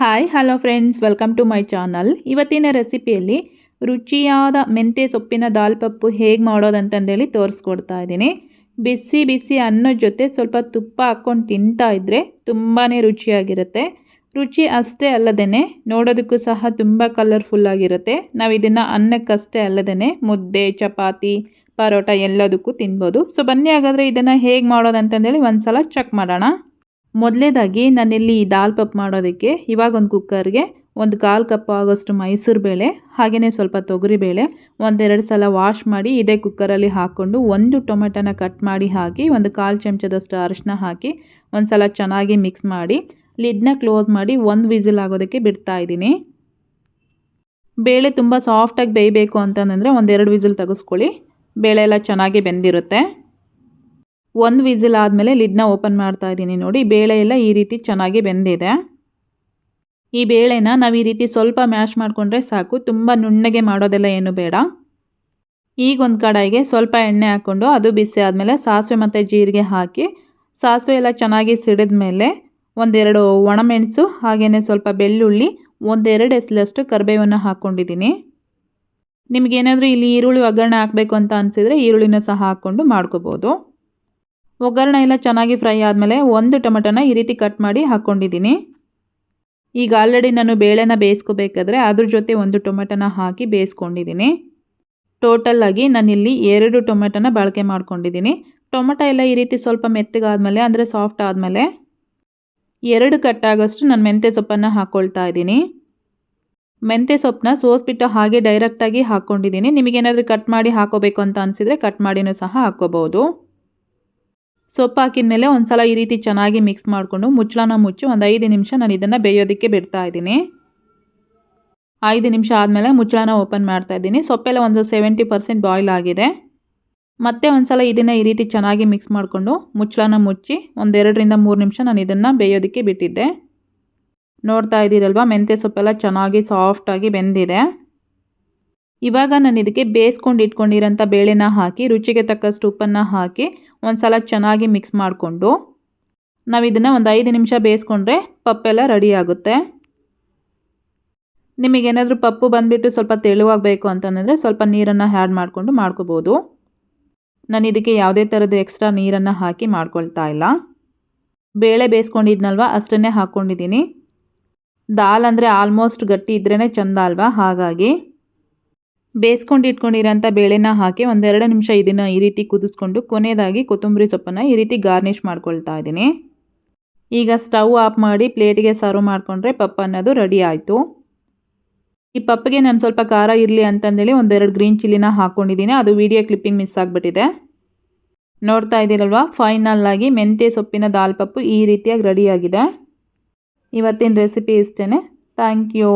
Hi hello friends welcome to my channel ಇವತ್ತಿನ ರೆಸಿಪಿಯಲ್ಲಿ ರುಚಿಯಾದ ಮೆಂತ್ಯ ಸೊಪ್ಪಿನ ದಾಲ್ ಪಪ್ಪು ಹೇಗೆ ಮಾಡೋದಂತಂದೇಳಿ ತೋರಿಸ್ಕೊಡ್ತಾ ಇದ್ದೀನಿ. ಬಿಸಿ ಬಿಸಿ ಅನ್ನೋ ಜೊತೆ ಸ್ವಲ್ಪ ತುಪ್ಪ ಹಾಕ್ಕೊಂಡು ತಿಂತಾ ಇದ್ದರೆ ತುಂಬಾ ರುಚಿಯಾಗಿರುತ್ತೆ. ರುಚಿ ಅಷ್ಟೇ ಅಲ್ಲದೇ ನೋಡೋದಕ್ಕೂ ಸಹ ತುಂಬ ಕಲರ್ಫುಲ್ಲಾಗಿರುತ್ತೆ ನಾವು ಇದನ್ನು ಅನ್ನಕ್ಕಷ್ಟೇ ಅಲ್ಲದೇ ಮುದ್ದೆ, ಚಪಾತಿ, ಪರೋಟ ಎಲ್ಲದಕ್ಕೂ ತಿನ್ಬೋದು. ಸೊ ಬನ್ನಿ ಹಾಗಾದರೆ ಇದನ್ನು ಹೇಗೆ ಮಾಡೋದಂತಂದೇಳಿ ಒಂದು ಸಲ ಚೆಕ್ ಮಾಡೋಣ. ಮೊದಲೇದಾಗಿ ನಾನಿಲ್ಲಿ ದಾಲ್ ಪಪ್ ಮಾಡೋದಕ್ಕೆ ಇವಾಗ ಒಂದು ಕುಕ್ಕರ್ಗೆ ಒಂದು ಕಾಲು ಕಪ್ ಆಗೋಷ್ಟು ಮೈಸೂರು ಬೇಳೆ ಹಾಗೆಯೇ ಸ್ವಲ್ಪ ತೊಗರಿ ಬೇಳೆ, ಒಂದೆರಡು ಸಲ ವಾಶ್ ಮಾಡಿ ಇದೇ ಕುಕ್ಕರಲ್ಲಿ ಹಾಕ್ಕೊಂಡು ಒಂದು ಟೊಮೆಟೊನ ಕಟ್ ಮಾಡಿ ಹಾಕಿ, ಒಂದು ಕಾಲು ಚಮಚದಷ್ಟು ಅರಿಶಿನ ಹಾಕಿ ಒಂದು ಸಲ ಚೆನ್ನಾಗಿ ಮಿಕ್ಸ್ ಮಾಡಿ, ಲಿಡ್ನ ಕ್ಲೋಸ್ ಮಾಡಿ ಒಂದು ವಿಸಿಲ್ ಆಗೋದಕ್ಕೆ ಬಿಡ್ತಾ ಇದ್ದೀನಿ. ಬೇಳೆ ತುಂಬ ಸಾಫ್ಟಾಗಿ ಬೇಯಬೇಕು ಅಂತಂದರೆ ಒಂದೆರಡು ವಿಸಿಲ್ ತೆಗೆಸ್ಕೊಳ್ಳಿ. ಬೇಳೆ ಎಲ್ಲ ಚೆನ್ನಾಗಿ ಬೆಂದಿರುತ್ತೆ. ಒಂದು ವಿಸಿಲ್ ಆದಮೇಲೆ ಲಿಡ್ನ ಓಪನ್ ಮಾಡ್ತಾ ಇದ್ದೀನಿ ನೋಡಿ. ಬೇಳೆ ಎಲ್ಲ ಈ ರೀತಿ ಚೆನ್ನಾಗಿ ಬೆಂದಿದೆ. ಈ ಬೇಳೆನ ನಾವು ಈ ರೀತಿ ಸ್ವಲ್ಪ ಮ್ಯಾಶ್ ಮಾಡಿಕೊಂಡ್ರೆ ಸಾಕು. ತುಂಬ ನುಣ್ಣಗೆ ಮಾಡೋದೆಲ್ಲ ಏನು ಬೇಡ. ಈಗ ಒಂದು ಕಡಾಯಿಗೆ ಸ್ವಲ್ಪ ಎಣ್ಣೆ ಹಾಕ್ಕೊಂಡು ಅದು ಬಿಸಿ ಆದಮೇಲೆ ಸಾಸಿವೆ ಮತ್ತು ಜೀರಿಗೆ ಹಾಕಿ, ಸಾಸಿವೆ ಎಲ್ಲ ಚೆನ್ನಾಗಿ ಸಿಡಿದ ಮೇಲೆ ಒಂದೆರಡು ಒಣಮೆಣಸು ಹಾಗೆಯೇ ಸ್ವಲ್ಪ ಬೆಳ್ಳುಳ್ಳಿ, ಒಂದೆರಡು ಎಸಲಷ್ಟು ಕರಿಬೇವನ್ನು ಹಾಕ್ಕೊಂಡಿದ್ದೀನಿ ನಿಮಗೇನಾದರೂ ಇಲ್ಲಿ ಈರುಳ್ಳಿ ಒಗ್ಗರಣೆ ಹಾಕಬೇಕು ಅಂತ ಅನಿಸಿದರೆ ಈರುಳ್ಳಿನ ಸಹ ಹಾಕ್ಕೊಂಡು ಮಾಡ್ಕೋಬೋದು. ಒಗ್ಗರಣೆ ಎಲ್ಲ ಚೆನ್ನಾಗಿ ಫ್ರೈ ಆದಮೇಲೆ ಒಂದು ಟೊಮೆಟೊನ ಈ ರೀತಿ ಕಟ್ ಮಾಡಿ ಹಾಕ್ಕೊಂಡಿದ್ದೀನಿ. ಈಗ ಆಲ್ರೆಡಿ ನಾನು ಬೇಳೆನ ಬೇಯಿಸ್ಕೋಬೇಕಾದ್ರೆ ಅದ್ರ ಜೊತೆ ಒಂದು ಟೊಮೆಟೊನ ಹಾಕಿ ಬೇಯಿಸ್ಕೊಂಡಿದ್ದೀನಿ. ಟೋಟಲ್ಲಾಗಿ ನಾನಿಲ್ಲಿ ಎರಡು ಟೊಮೆಟೊನ ಬಳಕೆ ಮಾಡ್ಕೊಂಡಿದ್ದೀನಿ. ಟೊಮೆಟೊ ಎಲ್ಲ ಈ ರೀತಿ ಸ್ವಲ್ಪ ಮೆತ್ತಗಾದಮೇಲೆ ಅಂದರೆ ಸಾಫ್ಟ್ ಆದಮೇಲೆ ಎರಡು ಕಟ್ಟಾಗೋಷ್ಟು ನಾನು ಮೆಂತ್ಯ ಸೊಪ್ಪನ್ನು ಹಾಕ್ಕೊಳ್ತಾ ಇದ್ದೀನಿ. ಮೆಂತ್ಯ ಸೊಪ್ಪನ್ನ ಸೋಸ್ಬಿಟ್ಟು ಹಾಗೆ ಡೈರೆಕ್ಟಾಗಿ ಹಾಕ್ಕೊಂಡಿದ್ದೀನಿ ನಿಮಗೇನಾದರೂ ಕಟ್ ಮಾಡಿ ಹಾಕೋಬೇಕು ಅಂತ ಅನಿಸಿದರೆ ಕಟ್ ಮಾಡಿನೂ ಸಹ ಹಾಕ್ಕೋಬೋದು. ಸೊಪ್ಪು ಹಾಕಿದ ಮೇಲೆ ಒಂದು ಸಲ ಈ ರೀತಿ ಚೆನ್ನಾಗಿ ಮಿಕ್ಸ್ ಮಾಡಿಕೊಂಡು ಮುಚ್ಚಳನ ಮುಚ್ಚಿ ಒಂದು ಐದು ನಿಮಿಷ ನಾನು ಇದನ್ನು ಬೇಯೋದಕ್ಕೆ ಬಿಡ್ತಾ ಇದ್ದೀನಿ. ಐದು ನಿಮಿಷ ಆದಮೇಲೆ ಮುಚ್ಚಳನ ಓಪನ್ ಮಾಡ್ತಾ ಇದ್ದೀನಿ. ಸೊಪ್ಪೆಲ್ಲ ಒಂದು ಸೆವೆಂಟಿ ಪರ್ಸೆಂಟ್ ಬಾಯ್ಲ್ ಆಗಿದೆ. ಮತ್ತೆ ಒಂದು ಸಲ ಇದನ್ನು ಈ ರೀತಿ ಚೆನ್ನಾಗಿ ಮಿಕ್ಸ್ ಮಾಡಿಕೊಂಡು ಮುಚ್ಚಳನ ಮುಚ್ಚಿ ಒಂದೆರಡರಿಂದ ಮೂರು ನಿಮಿಷ ನಾನು ಇದನ್ನು ಬೇಯೋದಕ್ಕೆ ಬಿಟ್ಟಿದ್ದೆ. ನೋಡ್ತಾ ಇದ್ದೀರಲ್ವ, ಮೆಂತ್ಯ ಸೊಪ್ಪೆಲ್ಲ ಚೆನ್ನಾಗಿ ಸಾಫ್ಟಾಗಿ ಬೆಂದಿದೆ. ಇವಾಗ ನಾನು ಇದಕ್ಕೆ ಬೇಯಿಸ್ಕೊಂಡು ಇಟ್ಕೊಂಡಿರೋಂಥ ಬೇಳೆನ ಹಾಕಿ, ರುಚಿಗೆ ತಕ್ಕಷ್ಟು ಉಪ್ಪನ್ನು ಹಾಕಿ ಒಂದು ಸಲ ಚೆನ್ನಾಗಿ ಮಿಕ್ಸ್ ಮಾಡಿಕೊಂಡು ನಾವು ಇದನ್ನು ಒಂದು ಐದು ನಿಮಿಷ ಬೇಯಿಸ್ಕೊಂಡ್ರೆ ಪಪ್ಪೆಲ್ಲ ರೆಡಿ ಆಗುತ್ತೆ. ನಿಮಗೇನಾದರೂ ಪಪ್ಪು ಬಂದುಬಿಟ್ಟು ಸ್ವಲ್ಪ ತೆಳುವಾಗಬೇಕು ಅಂತಂದರೆ ಸ್ವಲ್ಪ ನೀರನ್ನು ಆ್ಯಡ್ ಮಾಡಿಕೊಂಡು ಮಾಡ್ಕೋಬೋದು. ನಾನು ಇದಕ್ಕೆ ಯಾವುದೇ ಥರದ ಎಕ್ಸ್ಟ್ರಾ ನೀರನ್ನು ಹಾಕಿ ಮಾಡ್ಕೊಳ್ತಾ ಇಲ್ಲ. ಬೇಳೆ ಬೇಯಿಸ್ಕೊಂಡಿದ್ನಲ್ವ, ಅಷ್ಟನ್ನೇ ಹಾಕ್ಕೊಂಡಿದ್ದೀನಿ ದಾಲ್ ಅಂದರೆ ಆಲ್ಮೋಸ್ಟ್ ಗಟ್ಟಿ ಇದ್ರೇ ಚೆಂದ ಅಲ್ವಾ, ಹಾಗಾಗಿ ಬೇಯಿಸ್ಕೊಂಡು ಇಟ್ಕೊಂಡಿರೋಂಥ ಬೇಳೆನ ಹಾಕಿ ಒಂದೆರಡು ನಿಮಿಷ ಇದನ್ನು ಈ ರೀತಿ ಕುದಿಸ್ಕೊಂಡು ಕೊನೆಯದಾಗಿ ಕೊತ್ತಂಬರಿ ಸೊಪ್ಪನ್ನು ಈ ರೀತಿ ಗಾರ್ನಿಷ್ ಮಾಡ್ಕೊಳ್ತಾ ಇದ್ದೀನಿ. ಈಗ ಸ್ಟವ್ ಆಫ್ ಮಾಡಿ ಪ್ಲೇಟಿಗೆ ಸರ್ವ್ ಮಾಡಿಕೊಂಡ್ರೆ ಪಪ್ಪ ಅನ್ನೋದು ರೆಡಿ ಆಯಿತು. ಈ ಪಪ್ಪಿಗೆ ನಾನು ಸ್ವಲ್ಪ ಖಾರ ಇರಲಿ ಅಂತಂದೇಳಿ ಒಂದೆರಡು ಗ್ರೀನ್ ಚಿಲ್ಲಿನ ಹಾಕ್ಕೊಂಡಿದ್ದೀನಿ ಅದು ವೀಡಿಯೋ ಕ್ಲಿಪ್ಪಿಂಗ್ ಮಿಸ್ ಆಗಿಬಿಟ್ಟಿದೆ. ನೋಡ್ತಾ ಇದ್ದೀರಲ್ವ? ಫೈನಲ್ ಆಗಿ ಮೆಂತ್ಯ ಸೊಪ್ಪಿನ ದಾಲ್ ಪಪ್ಪು ಈ ರೀತಿಯಾಗಿ ರೆಡಿಯಾಗಿದೆ. ಇವತ್ತಿನ ರೆಸಿಪಿ ಇಷ್ಟೇ ಥ್ಯಾಂಕ್ ಯು.